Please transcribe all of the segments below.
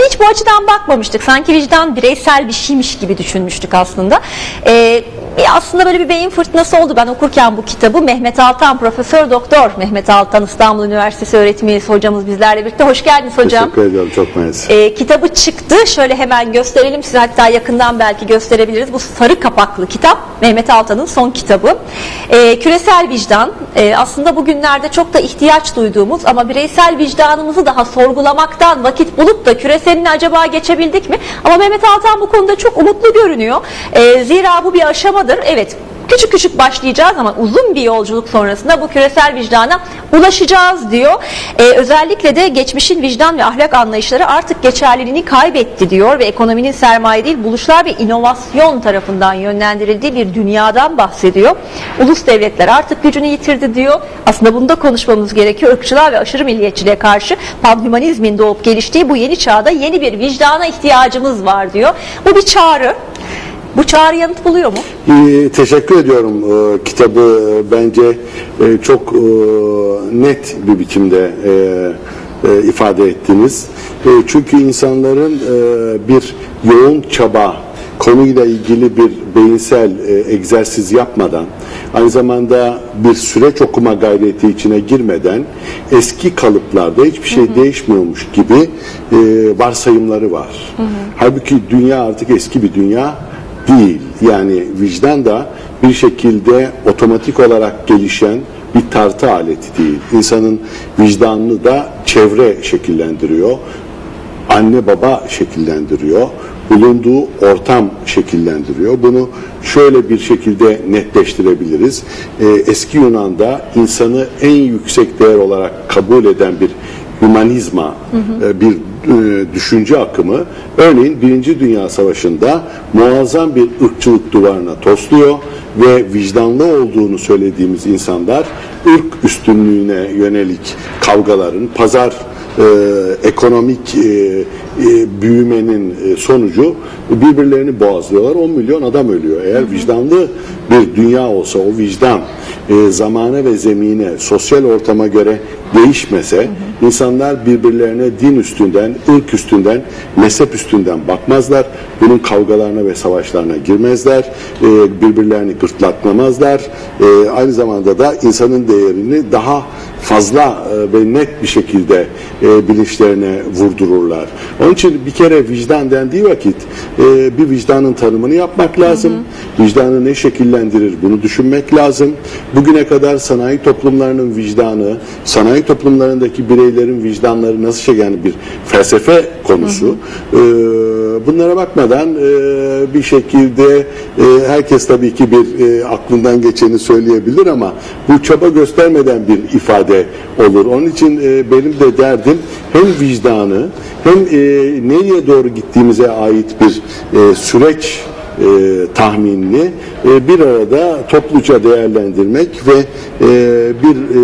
Hani hiç bu açıdan bakmamıştık. Sanki vicdan bireysel bir şeymiş gibi düşünmüştük aslında. Ee, aslında böyle bir beyin fırtınası oldu. Ben okurken bu kitabı Mehmet Altan, Profesör Doktor Mehmet Altan İstanbul Üniversitesi öğretim üyesi hocamız bizlerle birlikte. Hoş geldiniz hocam. Teşekkür ediyorum. Çok mersi. Ee, kitabı çıktı. Şöyle hemen gösterelim size hatta yakından belki gösterebiliriz. Bu sarı kapaklı kitap Mehmet Altan'ın son kitabı. Ee, küresel vicdan e, aslında bugünlerde çok da ihtiyaç duyduğumuz ama bireysel vicdanımızı daha sorgulamaktan vakit bulup da küreselini acaba geçebildik mi? Ama Mehmet Altan bu konuda çok umutlu görünüyor. Ee, zira bu bir aşamadır. Evet küçük küçük başlayacağız ama uzun bir yolculuk sonrasında bu küresel vicdana ulaşacağız diyor. Ee, özellikle de geçmişin vicdan ve ahlak anlayışları artık geçerliliğini kaybetti diyor ve ekonominin sermaye değil buluşlar ve inovasyon tarafından yönlendirildiği bir dünyadan bahsediyor. Ulus devletler artık gücünü yitirdi diyor. Aslında bunu da konuşmamız gerekiyor. Irkçılığa ve aşırı milliyetçiliğe karşı panhümanizmin doğup geliştiği bu yeni çağda yeni bir vicdana ihtiyacımız var diyor. Bu bir çağrı. Bu çağrı yanıt buluyor mu? Ee, teşekkür ediyorum. Ee, kitabı e, bence e, çok e, net bir biçimde e, e, ifade ettiniz. E, çünkü insanların e, bir yoğun çaba, konuyla ilgili bir beyinsel e, egzersiz yapmadan, aynı zamanda bir süreç okuma gayreti içine girmeden eski kalıplarda hiçbir şey değişmiyormuş gibi e, varsayımları var. Halbuki dünya artık eski bir dünya değil. Yani vicdan da bir şekilde otomatik olarak gelişen bir tartı aleti değil. İnsanın vicdanını da çevre şekillendiriyor. Anne baba şekillendiriyor. Bulunduğu ortam şekillendiriyor. Bunu şöyle bir şekilde netleştirebiliriz. Ee, eski Yunan'da insanı en yüksek değer olarak kabul eden bir hümanizma e, bir e, düşünce akımı örneğin Birinci Dünya Savaşı'nda muazzam bir ırkçılık duvarına tosluyor ve vicdanlı olduğunu söylediğimiz insanlar ırk üstünlüğüne yönelik kavgaların pazar e, ekonomik e, e, büyümenin e, sonucu birbirlerini boğazlıyorlar. 10 milyon adam ölüyor. Eğer vicdanlı bir dünya olsa o vicdan e, zamana ve zemine, sosyal ortama göre değişmese insanlar birbirlerine din üstünden, ırk üstünden, mezhep üstünden bakmazlar. Bunun kavgalarına ve savaşlarına girmezler. E, birbirlerini gırtlaklamazlar. E, aynı zamanda da insanın değerini daha fazla e, ve net bir şekilde e, bilinçlerine vurdururlar. Onun için bir kere vicdan dendiği vakit e, bir vicdanın tanımını yapmak lazım. Hı hı. Vicdanı ne şekillendirir bunu düşünmek lazım. Bugüne kadar sanayi toplumlarının vicdanı, sanayi toplumlarındaki bireylerin vicdanları nasıl şey yani bir felsefe konusu. Hı hı. E, bunlara bakmadan e, bir şekilde e, herkes tabii ki bir e, aklından geçeni söyleyebilir ama bu çaba göstermeden bir ifade olur. Onun için e, benim de derdim hem vicdanı hem e, nereye doğru gittiğimize ait bir e, süreç e, tahminini e, bir arada topluca değerlendirmek ve e, bir e,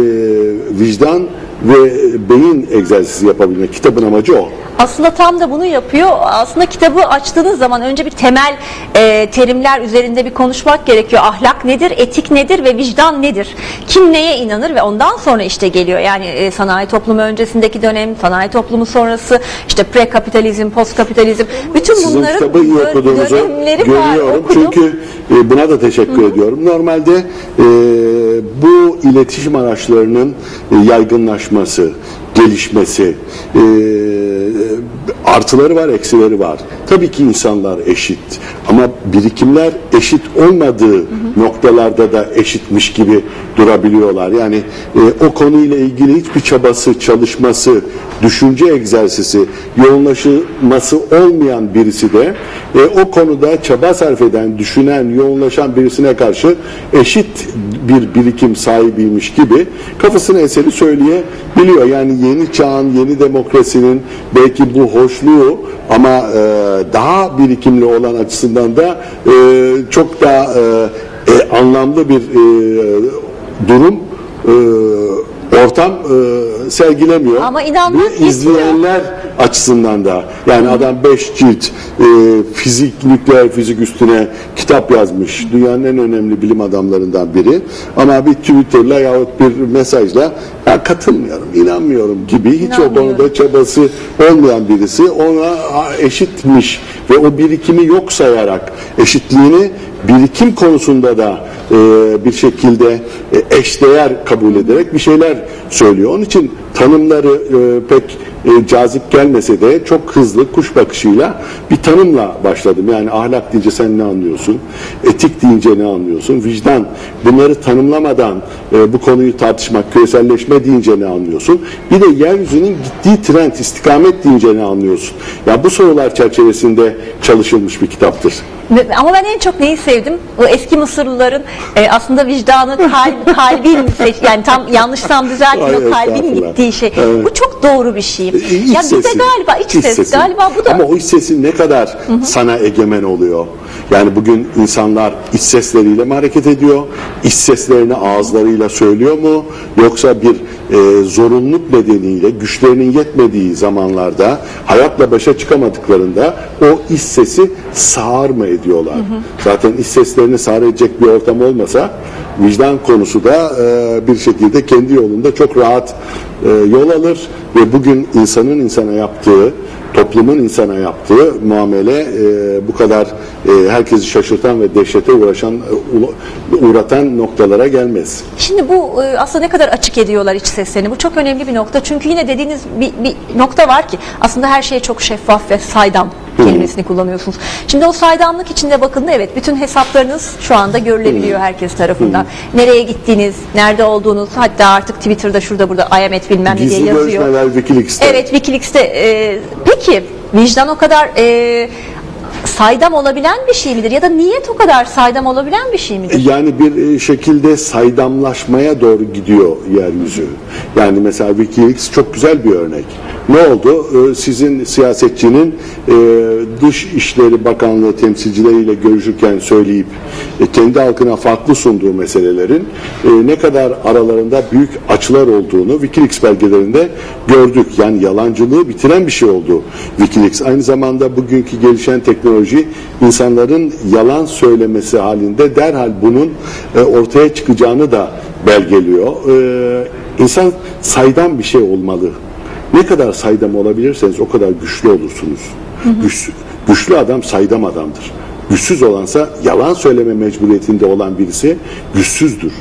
vicdan ve beyin egzersizi yapabilmek. Kitabın amacı o. Aslında tam da bunu yapıyor. Aslında kitabı açtığınız zaman önce bir temel e, terimler üzerinde bir konuşmak gerekiyor. Ahlak nedir, etik nedir ve vicdan nedir? Kim neye inanır ve ondan sonra işte geliyor. Yani e, sanayi toplumu öncesindeki dönem, sanayi toplumu sonrası, işte pre-kapitalizm, post-kapitalizm. Bütün Sizin bunların kitabı iyi okuduğunuzu dönemleri var. görüyorum. Okudum. Çünkü e, buna da teşekkür ediyorum. Normalde e, bu iletişim araçlarının e, yaygınlaşması, gelişmesi, e, artıları var, eksileri var. Tabii ki insanlar eşit ama birikimler eşit olmadığı noktalarda da eşitmiş gibi durabiliyorlar. Yani e, o konuyla ilgili hiçbir çabası, çalışması, düşünce egzersizi, yoğunlaşılması olmayan birisi de e, o konuda çaba sarf eden, düşünen, yoğunlaşan birisine karşı eşit bir birikim sahibiymiş gibi kafasına eseri söyleyebiliyor. Yani yeni çağın, yeni demokrasinin belki bu hoşluğu ama e, daha birikimli olan açısından da e, çok daha e, e, anlamlı bir e, durum e, ortam e, sergilemiyor. Ama inanmak Ve izleyenler açısından da yani adam 5 cilt e, fizik, nükleer fizik üstüne kitap yazmış. Dünyanın en önemli bilim adamlarından biri. Ama bir Twitter'la yahut bir mesajla ya katılmıyorum, inanmıyorum gibi hiç o konuda çabası olmayan birisi ona eşitmiş ve o birikimi yok sayarak eşitliğini birikim konusunda da e, bir şekilde e, eşdeğer kabul ederek bir şeyler söylüyor. Onun için tanımları e, pek e, cazip gelmese de çok hızlı kuş bakışıyla bir tanımla başladım. Yani ahlak deyince sen ne anlıyorsun? Etik deyince ne anlıyorsun? Vicdan. Bunları tanımlamadan e, bu konuyu tartışmak, küreselleşme deyince ne anlıyorsun? Bir de yeryüzünün gittiği trend, istikamet deyince ne anlıyorsun? Ya bu sorular çerçevesinde çalışılmış bir kitaptır. Ama ben en çok neyi sevdim? O eski Mısırlıların e, aslında vicdanı, kalb, kalbin seç, yani tam yanlışsam düzeltin o kalbin gittiği şey. Evet. Bu çok doğru bir şey. İç ya bize sesi. galiba iç, ses sesi. galiba bu da Ama o iç sesin ne kadar sana egemen oluyor? Yani bugün insanlar iç sesleriyle mi hareket ediyor? İç seslerini ağızlarıyla söylüyor mu? Yoksa bir e, zorunluluk nedeniyle güçlerinin yetmediği zamanlarda hayatla başa çıkamadıklarında o iç sesi sağır mı ediyorlar? Zaten iç seslerini sağır edecek bir ortam olmasa vicdan konusu da e, bir şekilde kendi yolunda çok rahat e, yol alır ve bugün insanın insana yaptığı toplumun insana yaptığı muamele e, bu kadar e, herkesi şaşırtan ve dehşete uğraşan e, uğratan noktalara gelmez. Şimdi bu aslında ne kadar açık ediyorlar iç seslerini. Bu çok önemli bir nokta. Çünkü yine dediğiniz bir, bir nokta var ki aslında her şey çok şeffaf ve saydam kelimesini kullanıyorsunuz. Şimdi o saydamlık içinde bakın evet bütün hesaplarınız şu anda görülebiliyor herkes tarafından. Nereye gittiğiniz, nerede olduğunuz hatta artık Twitter'da şurada burada I am at bilmem ne diye Gizli yazıyor. görüşmeler Wikileaks'te. Evet Wikileaks'te. e, peki vicdan o kadar e, saydam olabilen bir şey midir? Ya da niyet o kadar saydam olabilen bir şey midir? Yani bir e, şekilde saydamlaşmaya doğru gidiyor yeryüzü. Yani mesela Wikileaks çok güzel bir örnek. Ne oldu? Ee, Sizin siyasetçinin e, Dış İşleri Bakanlığı temsilcileriyle görüşürken söyleyip e, kendi halkına farklı sunduğu meselelerin e, ne kadar aralarında büyük açılar olduğunu Wikileaks belgelerinde gördük. Yani yalancılığı bitiren bir şey oldu Wikileaks. Aynı zamanda bugünkü gelişen teknoloji insanların yalan söylemesi halinde derhal bunun e, ortaya çıkacağını da belgeliyor. E, insan saydam bir şey olmalı. Ne kadar saydam olabilirseniz o kadar güçlü olursunuz. Güçlü, güçlü adam saydam adamdır. Güçsüz olansa yalan söyleme mecburiyetinde olan birisi güçsüzdür.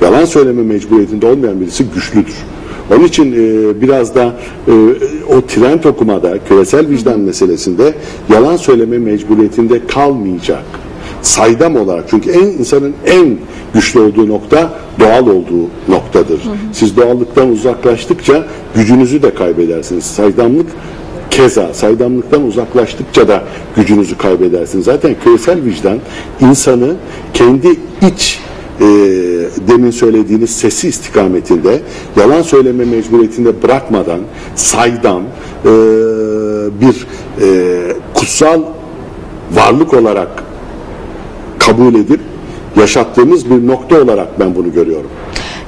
Yalan söyleme mecburiyetinde olmayan birisi güçlüdür. Onun için e, biraz da e, o trend okumada küresel vicdan meselesinde yalan söyleme mecburiyetinde kalmayacak. Saydam olarak çünkü en insanın en güçlü olduğu nokta doğal olduğu noktadır. Siz doğallıktan uzaklaştıkça gücünüzü de kaybedersiniz. Saydamlık Keza saydamlıktan uzaklaştıkça da gücünüzü kaybedersiniz. Zaten küresel vicdan insanı kendi iç e, demin söylediğiniz sesi istikametinde yalan söyleme mecburiyetinde bırakmadan saydam e, bir e, kutsal varlık olarak kabul edip yaşattığımız bir nokta olarak ben bunu görüyorum.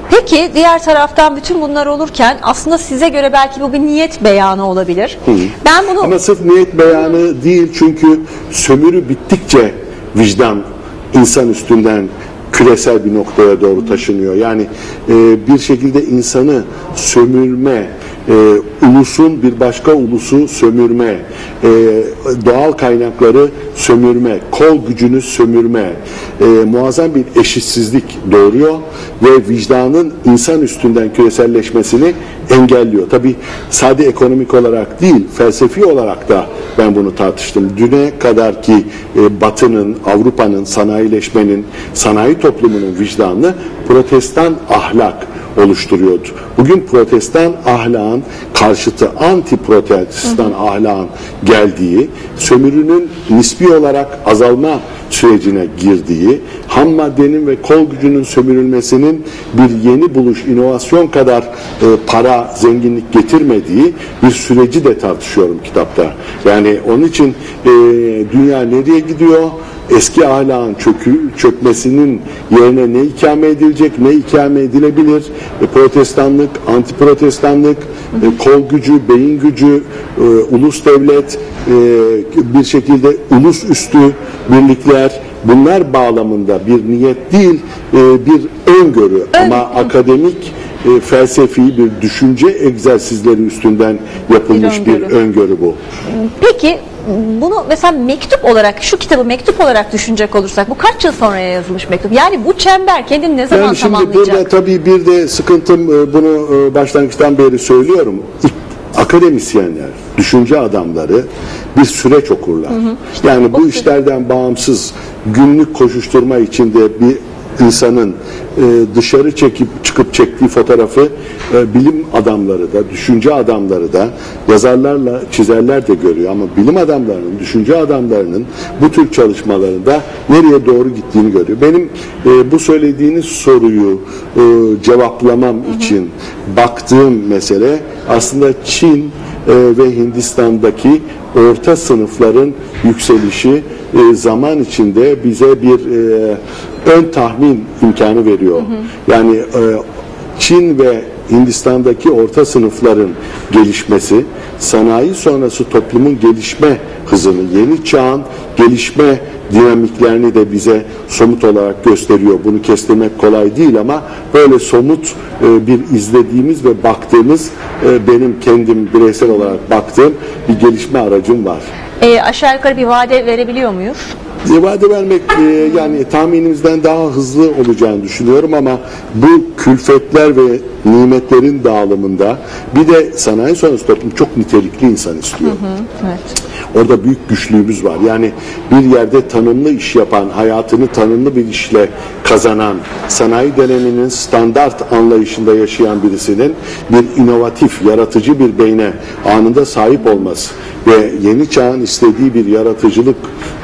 Peki diğer taraftan bütün bunlar olurken aslında size göre belki bu bir niyet beyanı olabilir. Ben bunu Ama sırf niyet beyanı değil çünkü sömürü bittikçe vicdan insan üstünden küresel bir noktaya doğru taşınıyor. Yani e, bir şekilde insanı sömürme, e, ulusun bir başka ulusu sömürme, e, doğal kaynakları sömürme, kol gücünü sömürme, e, muazzam bir eşitsizlik doğuruyor ve vicdanın insan üstünden küreselleşmesini engelliyor. Tabi sade ekonomik olarak değil, felsefi olarak da ben bunu tartıştım. Düne kadar ki e, Batı'nın, Avrupa'nın, sanayileşmenin, sanayi toplumunun vicdanını protestan ahlak oluşturuyordu. Bugün protestan ahlakın karşıtı anti protestan ahlakın geldiği, sömürünün nispi olarak azalma sürecine girdiği, ham maddenin ve kol gücünün sömürülmesinin bir yeni buluş, inovasyon kadar e, para, zenginlik getirmediği bir süreci de tartışıyorum kitapta. Yani onun için e, dünya nereye gidiyor? Eski ahlakın çökü, çökmesinin yerine ne ikame edilecek, ne ikame edilebilir? E, protestanlık, antiprotestanlık, e, kol gücü, beyin gücü, e, ulus devlet, e, bir şekilde ulus üstü birlikler, bunlar bağlamında bir niyet değil, e, bir öngörü ama akademik e, felsefi bir düşünce egzersizleri üstünden yapılmış Bir bir öngörü. öngörü bu. Peki bunu mesela mektup olarak şu kitabı mektup olarak düşünecek olursak bu kaç yıl sonraya yazılmış mektup? Yani bu çember kendini ne zaman Yani şimdi tamamlayacak? burada tabii bir de sıkıntım e, bunu e, başlangıçtan beri söylüyorum. Akademisyenler, düşünce adamları bir süreç okurlar. Yani bu işlerden bağımsız günlük koşuşturma içinde bir insanın e, dışarı çekip çıkıp çektiği fotoğrafı e, bilim adamları da, düşünce adamları da, yazarlarla çizerler de görüyor. Ama bilim adamlarının, düşünce adamlarının bu tür çalışmalarında nereye doğru gittiğini görüyor. Benim e, bu söylediğiniz soruyu e, cevaplamam için baktığım mesele aslında Çin ve Hindistan'daki orta sınıfların yükselişi e, zaman içinde bize bir e, ön tahmin imkanı veriyor. Yani e, Çin ve Hindistan'daki orta sınıfların gelişmesi, sanayi sonrası toplumun gelişme hızını, yeni çağın gelişme dinamiklerini de bize somut olarak gösteriyor. Bunu kestirmek kolay değil ama böyle somut e, bir izlediğimiz ve baktığımız e, benim kendim bireysel olarak baktığım bir gelişme aracım var. E, aşağı yukarı bir vade verebiliyor muyuz? E, Vade vermek e, yani tahminimizden daha hızlı olacağını düşünüyorum ama bu külfetler ve nimetlerin dağılımında bir de sanayi sonrası toplum çok nitelikli insan istiyor. Evet. Orada büyük güçlüğümüz var. Yani bir yerde tanımlı iş yapan, hayatını tanımlı bir işle kazanan, sanayi döneminin standart anlayışında yaşayan birisinin bir inovatif, yaratıcı bir beyne anında sahip olması ve yeni çağın istediği bir yaratıcılık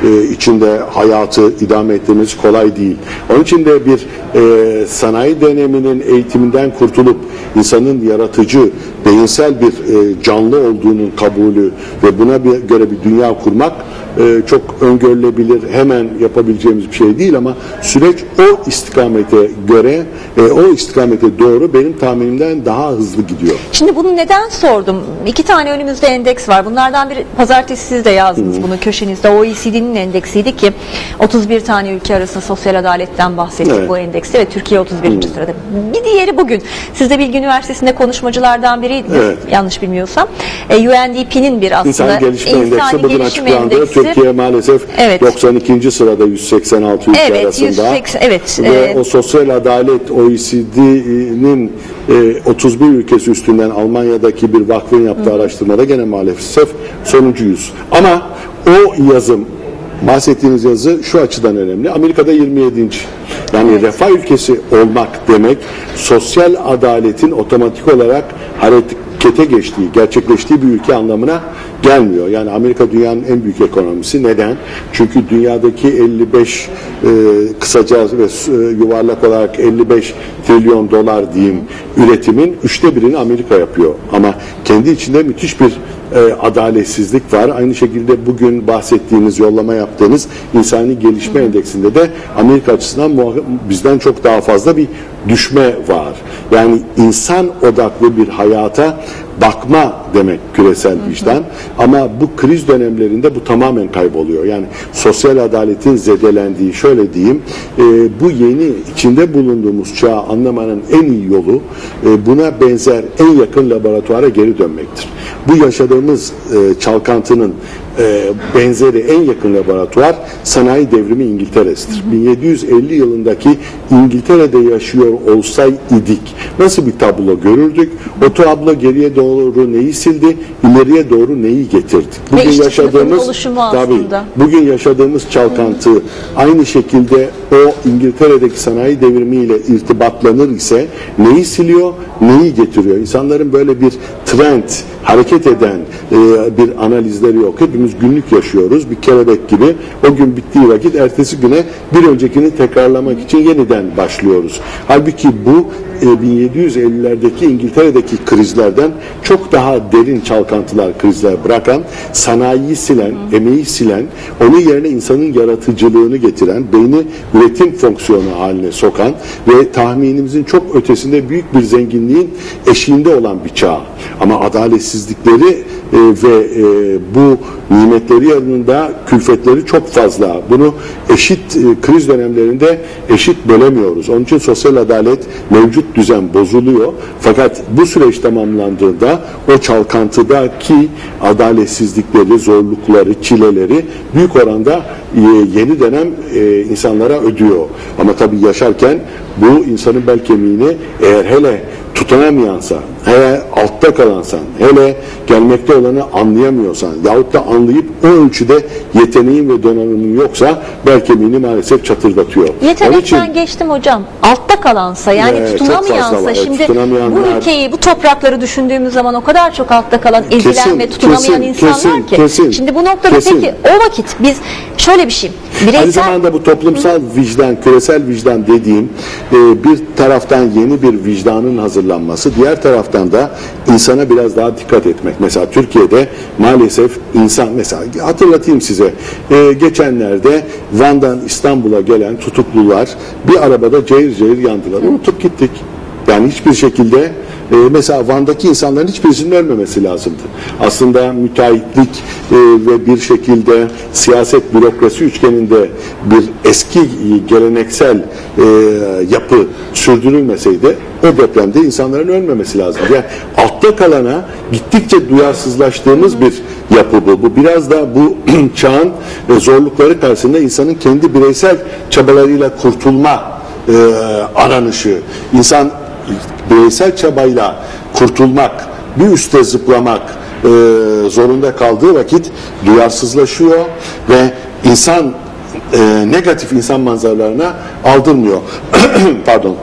e, içinde hayatı idame ettirmesi kolay değil. Onun için de bir e, sanayi döneminin eğitiminden kurtulup insanın yaratıcı, beyinsel bir e, canlı olduğunun kabulü ve buna bir, göre bir dünya kurmak e, çok öngörülebilir, hemen yapabileceğimiz bir şey değil ama süreç o istikamete göre, e, o istikamete doğru benim tahminimden daha hızlı gidiyor. Şimdi bunu neden sordum? İki tane önümüzde endeks var. Bunlardan biri pazartesi siz de yazdınız bunu köşenizde. OECD'nin endeksiydi ki 31 tane ülke arasında sosyal adaletten bahsettik Evet. bu endekste ve Türkiye 31. sırada. Bir diğeri bugün. Siz de Bilgi Üniversitesi'nde konuşmacılardan biriydiniz. Evet. Yanlış bilmiyorsam. E, UNDP'nin bir aslında İnsan Gelişme insani Endeksi bugün gelişim açıklandı. endeksi. Türkiye maalesef Evet. 92. sırada 186 ülke Evet, arasında. 180 evet, Ve e, o sosyal adalet OECD'nin e, 31 ülkesi üstünden Almanya'daki bir vakfın yaptığı araştırmada gene maalesef sonuncuyuz. Ama o yazım bahsettiğiniz yazı şu açıdan önemli. Amerika'da 27. Yani refah ülkesi olmak demek sosyal adaletin otomatik olarak harekete geçtiği, gerçekleştiği bir ülke anlamına gelmiyor. Yani Amerika dünyanın en büyük ekonomisi. Neden? Çünkü dünyadaki 55 e, kısaca ve e, yuvarlak olarak 55 trilyon dolar diyeyim üretimin üçte birini Amerika yapıyor. Ama kendi içinde müthiş bir e, adaletsizlik var. Aynı şekilde bugün bahsettiğiniz, yollama yaptığınız insani gelişme endeksinde de Amerika açısından bizden çok daha fazla bir düşme var. Yani insan odaklı bir hayata bakma demek küresel vicdan. Ama bu kriz dönemlerinde bu tamamen kayboluyor. Yani sosyal adaletin zedelendiği şöyle diyeyim e, bu yeni içinde bulunduğumuz çağı anlamanın en iyi yolu e, buna benzer en yakın laboratuvara geri dönmektir. Bu yaşadığımız e, çalkantının e, benzeri en yakın laboratuvar sanayi devrimi İngiltere'sidir. 1750 yılındaki İngiltere'de yaşıyor olsaydık nasıl bir tablo görürdük? O tablo geriye doğru neyi sildi? ileriye doğru neyi getirdi? İşçi sınıfının oluşumu tabii, bugün yaşadığımız çalkantı aynı şekilde o İngiltere'deki sanayi devrimiyle irtibatlanır ise neyi siliyor, neyi getiriyor? İnsanların böyle bir trend, hareket eden e, bir analizleri yok. Hepimiz günlük yaşıyoruz. Bir kelebek gibi o gün bittiği vakit ertesi güne bir öncekini tekrarlamak için yeniden başlıyoruz. Halbuki bu e, 1750'lerdeki İngiltere'deki krizlerden çok daha derin çalkantılar, krizler bırakan, sanayiyi silen, emeği silen, onun yerine insanın yaratıcılığını getiren, beyni üretim fonksiyonu haline sokan ve tahminimizin çok ötesinde büyük bir zenginliğin eşiğinde olan bir çağ. Ama adaletsizlikleri e, ve e, bu nimetleri yanında külfetleri çok fazla. Bunu eşit e, kriz dönemlerinde eşit bölemiyoruz. Onun için sosyal adalet mevcut düzen bozuluyor. Fakat bu süreç tamamlandığında o çalkantıdaki adaletsizlikleri, zorlukları, çileleri büyük oranda e, yeni dönem e, insanlara ödüyor. Ama tabii yaşarken bu insanın bel kemiğini eğer hele tutunamayansa, hele altta kalansan, hele gelmekte olanı anlayamıyorsan yahut da anlayıp o ölçüde yeteneğin ve donanımın yoksa bel kemiğini maalesef çatırdatıyor. Yetenekten için- geçtim hocam. Altta kalansa yani fazla tutunamayansa var. Şimdi bu ülkeyi bu toprakları düşündüğümüz zaman o kadar çok altta kalan ezilen Kesin, ve tutunamayan kesin, insanlar kesin, ki. kesin, şimdi bu noktada kesin. peki o vakit biz şöyle bir şey. Aynı Bireysel zamanda bu toplumsal vicdan, küresel vicdan dediğim e, bir taraftan yeni bir vicdanın hazırlanması, diğer taraftan da insana biraz daha dikkat etmek. Mesela Türkiye'de maalesef insan, mesela hatırlatayım size, e, geçenlerde Van'dan İstanbul'a gelen tutuklular bir arabada cayır cayır yandılar. Unutup gittik. Yani hiçbir şekilde e, mesela Van'daki insanların hiçbirisinin ölmemesi lazımdı. Aslında müteahhitlik e, ve bir şekilde siyaset bürokrasi üçgeninde bir eski geleneksel e, yapı sürdürülmeseydi o depremde insanların ölmemesi lazım. Yani altta kalana gittikçe duyarsızlaştığımız bir yapı bu. Bu biraz da bu çağın e, zorlukları karşısında insanın kendi bireysel çabalarıyla kurtulma e, aranışı. İnsan bireysel çabayla kurtulmak, bir üste zıplamak e, zorunda kaldığı vakit duyarsızlaşıyor ve insan e, negatif insan manzaralarına aldırmıyor. Pardon.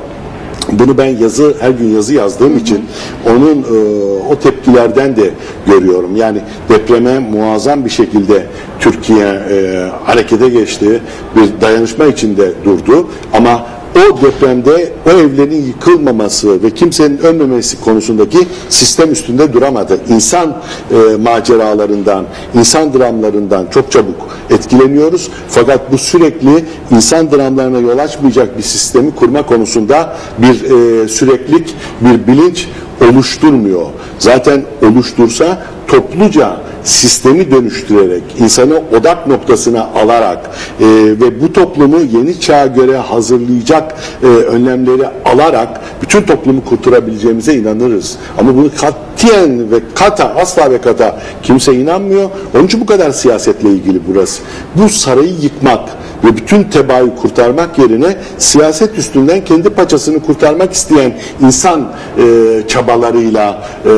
Bunu ben yazı her gün yazı yazdığım için onun e, o tepkilerden de görüyorum. Yani depreme muazzam bir şekilde Türkiye e, harekete geçti, bir dayanışma içinde durdu ama o depremde o evlerin yıkılmaması ve kimsenin ölmemesi konusundaki sistem üstünde duramadı. İnsan e, maceralarından, insan dramlarından çok çabuk etkileniyoruz. Fakat bu sürekli insan dramlarına yol açmayacak bir sistemi kurma konusunda bir e, süreklilik, bir bilinç oluşturmuyor. Zaten oluştursa topluca sistemi dönüştürerek, insanı odak noktasına alarak e, ve bu toplumu yeni çağa göre hazırlayacak e, önlemleri alarak bütün toplumu kurtarabileceğimize inanırız. Ama bunu katiyen ve kata, asla ve kata kimse inanmıyor. Onun için bu kadar siyasetle ilgili burası. Bu sarayı yıkmak ve bütün tebaayı kurtarmak yerine siyaset üstünden kendi paçasını kurtarmak isteyen insan e, çabalarıyla e,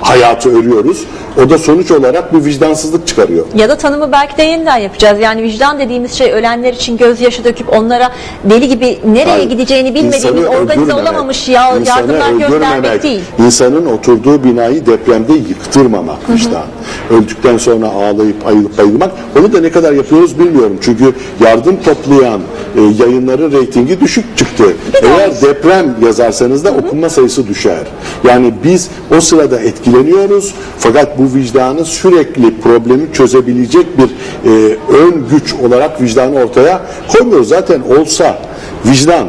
hayatı örüyoruz. O da sonuç olarak bir vicdansızlık çıkarıyor. ya da tanımı belki de yeniden yapacağız. Yani vicdan dediğimiz şey ölenler için gözyaşı döküp onlara deli gibi nereye Hayır, gideceğini bilmediğimiz organize olamamış ya, yardımlar göndermek değil. İnsanın oturduğu binayı depremde yıktırmamak vicdan. Öldükten sonra ağlayıp ayılıp bayılmak. Onu da ne kadar yapıyoruz bilmiyorum. Çünkü yardım toplayan e, yayınların reytingi düşük çıktı. Eğer deprem yazarsanız da okunma sayısı düşer. Yani biz o sırada etkileniyoruz. Fakat bu vicdanı sürekli problemi çözebilecek bir e, ön güç olarak vicdanı ortaya koymuyoruz. Zaten olsa vicdan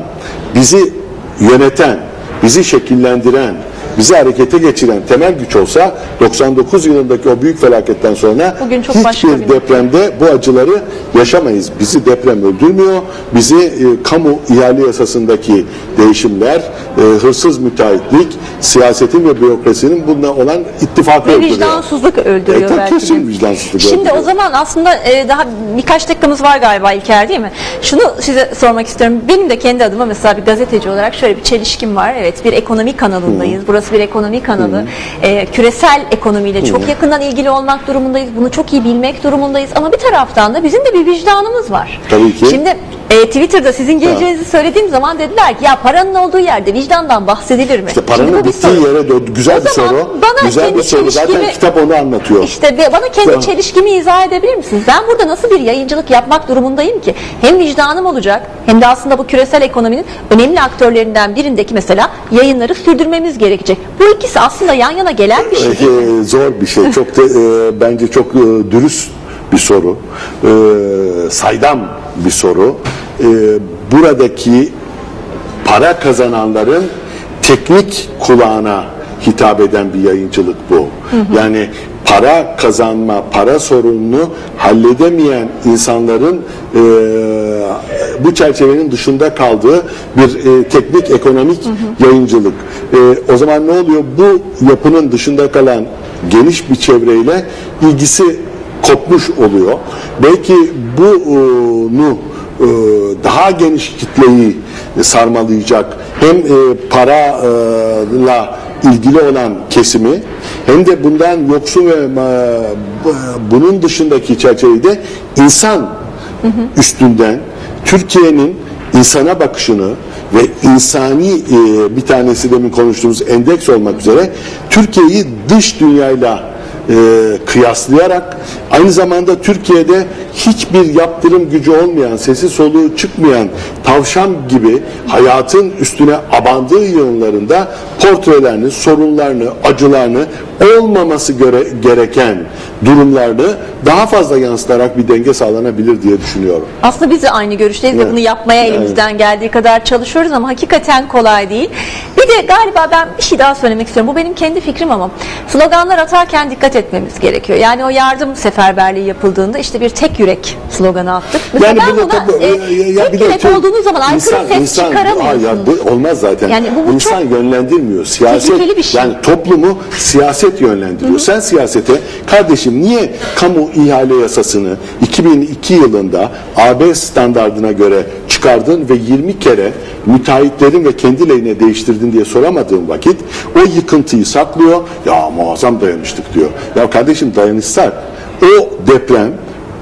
bizi yöneten, bizi şekillendiren, bizi harekete geçiren temel güç olsa 99 yılındaki o büyük felaketten sonra Bugün çok hiçbir bir- depremde bu acıları yaşamayız. Bizi deprem öldürmüyor. Bizi e, kamu ihale yasasındaki değişimler, e, hırsız müteahhitlik, siyasetin ve bürokrasinin bununla olan ittifakı öldürüyor. vicdansızlık öldürüyor E, tabii belki. de. kesin vicdansızlık Şimdi öldürüyor. o zaman aslında e, daha birkaç dakikamız var galiba İlker değil mi? Şunu size sormak istiyorum. Benim de kendi adıma mesela bir gazeteci olarak şöyle bir çelişkim var. Evet bir ekonomi kanalındayız. Burası bir ekonomi kanalı. E, küresel ekonomiyle çok yakından ilgili olmak durumundayız. Bunu çok iyi bilmek durumundayız. Ama bir taraftan da bizim de bir vicdanımız var. Tabii ki. Şimdi E, Twitter'da sizin geleceğinizi söylediğim zaman dediler ki ya paranın olduğu yerde vicdandan bahsedilir mi? İşte paranın bittiği soru. yere dö- güzel O bir soru. bana Güzel bir soru. Zaten kitap onu anlatıyor. İşte bana kendi Tamam. çelişkimi izah edebilir misiniz? Ben burada nasıl bir yayıncılık yapmak durumundayım ki? Hem vicdanım olacak hem de aslında bu küresel ekonominin önemli aktörlerinden birindeki mesela yayınları sürdürmemiz gerekecek. Bu ikisi aslında yan yana gelen bir şey. Ee, zor bir şey. Çok da e, bence çok e, dürüst bir soru. E, saydam bir soru. E, buradaki para kazananların teknik kulağına hitap eden bir yayıncılık bu. Yani para kazanma, para sorununu halledemeyen insanların e, bu çerçevenin dışında kaldığı bir e, teknik ekonomik yayıncılık. E, o zaman ne oluyor? Bu yapının dışında kalan geniş bir çevreyle ilgisi kopmuş oluyor. Belki bunu e, daha geniş kitleyi sarmalayacak hem e, parayla ilgili olan kesimi hem de bundan yoksun ve e, bu- bunun dışındaki çerçevede insan üstünden Türkiye'nin insana bakışını ve insani bir tanesi demin konuştuğumuz endeks olmak üzere Türkiye'yi dış dünyayla kıyaslayarak aynı zamanda Türkiye'de hiçbir yaptırım gücü olmayan, sesi soluğu çıkmayan tavşan gibi hayatın üstüne abandığı yönlerinde portrelerini, sorunlarını, acılarını olmaması göre, gereken durumlarını daha fazla yansıtarak bir denge sağlanabilir diye düşünüyorum. Aslında biz de aynı görüşteyiz ve Evet. bunu yapmaya elimizden geldiği kadar çalışıyoruz ama hakikaten kolay değil. Bir de galiba ben bir şey daha söylemek istiyorum. Bu benim kendi fikrim ama sloganlar atarken dikkat etmemiz gerekiyor. Yani o yardım seferberliği yapıldığında işte bir tek yürek sloganı attık. Mesela ben burada buna tabii, e, ya tek bir yürek çok- olduğunuz zaman aykırı insan- ses insan- çıkaramıyorsunuz. Ya bu olmaz zaten. Yani bu- bu insan çok yönlendirmiyor. Siyaset bir şey. yani toplumu siyaset yönlendiriyor. Sen siyasete kardeşim niye kamu ihale yasasını 2002 yılında AB standardına göre çıkardın ve 20 kere müteahhitlerin ve kendi lehine değiştirdin diye soramadığın vakit o yıkıntıyı saklıyor. Ya muazzam dayanıştık diyor. Ya kardeşim dayanışsak o deprem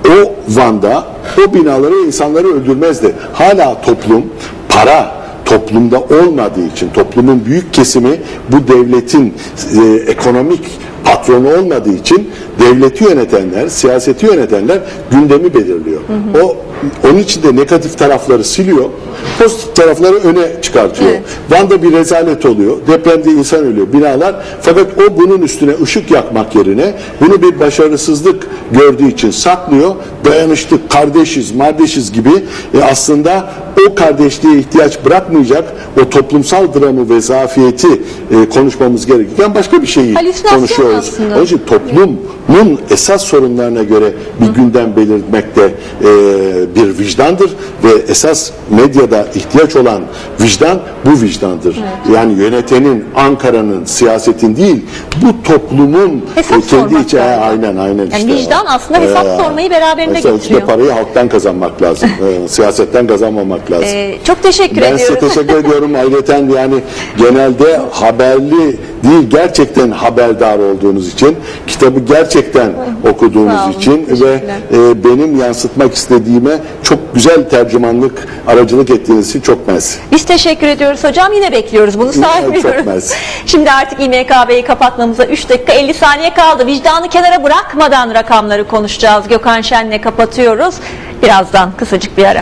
o Van'da o binaları insanları öldürmezdi. Hala toplum para toplumda olmadığı için toplumun büyük kesimi bu devletin e, ekonomik patronu olmadığı için devleti yönetenler, siyaseti yönetenler gündemi belirliyor. O onun için de negatif tarafları siliyor, pozitif tarafları öne çıkartıyor. Evet. Van'da bir rezalet oluyor. Depremde insan ölüyor, binalar. Fakat o bunun üstüne ışık yakmak yerine bunu bir başarısızlık gördüğü için saklıyor. Dayanıştık, kardeşiz, mardeşiz gibi e, aslında o kardeşliğe ihtiyaç bırakmayacak o toplumsal dramı ve zafiyeti e, konuşmamız gerekirken başka bir şeyi konuşuyoruz. aslında. Onun için toplumun esas sorunlarına göre bir gündem belirtmekte e, bir vicdandır ve esas medyada ihtiyaç olan vicdan bu vicdandır. Yani yönetenin, Ankara'nın, siyasetin değil bu toplumun Hesap e, kendi içi galiba. aynen aynen Yani işte. vicdan aslında hesap sormayı beraberinde mesela getiriyor. parayı halktan kazanmak lazım. E, siyasetten kazanmamak lazım. Ee, çok teşekkür Ben size ediyoruz. teşekkür ediyorum. Ayrıca yani genelde haberli değil gerçekten haberdar olduğunuz için, kitabı gerçekten okuduğunuz için ve e, benim yansıtmak istediğime çok güzel tercümanlık, aracılık ettiğiniz için çok mersi. Biz teşekkür ediyoruz hocam. Yine bekliyoruz. Bunu çok saymıyoruz. Şimdi artık İMKB'yi kapatmamıza 3 dakika 50 saniye kaldı. Vicdanı kenara bırakmadan rakamları konuşacağız. Gökhan Şen'le kapatıyoruz. Birazdan kısacık bir ara.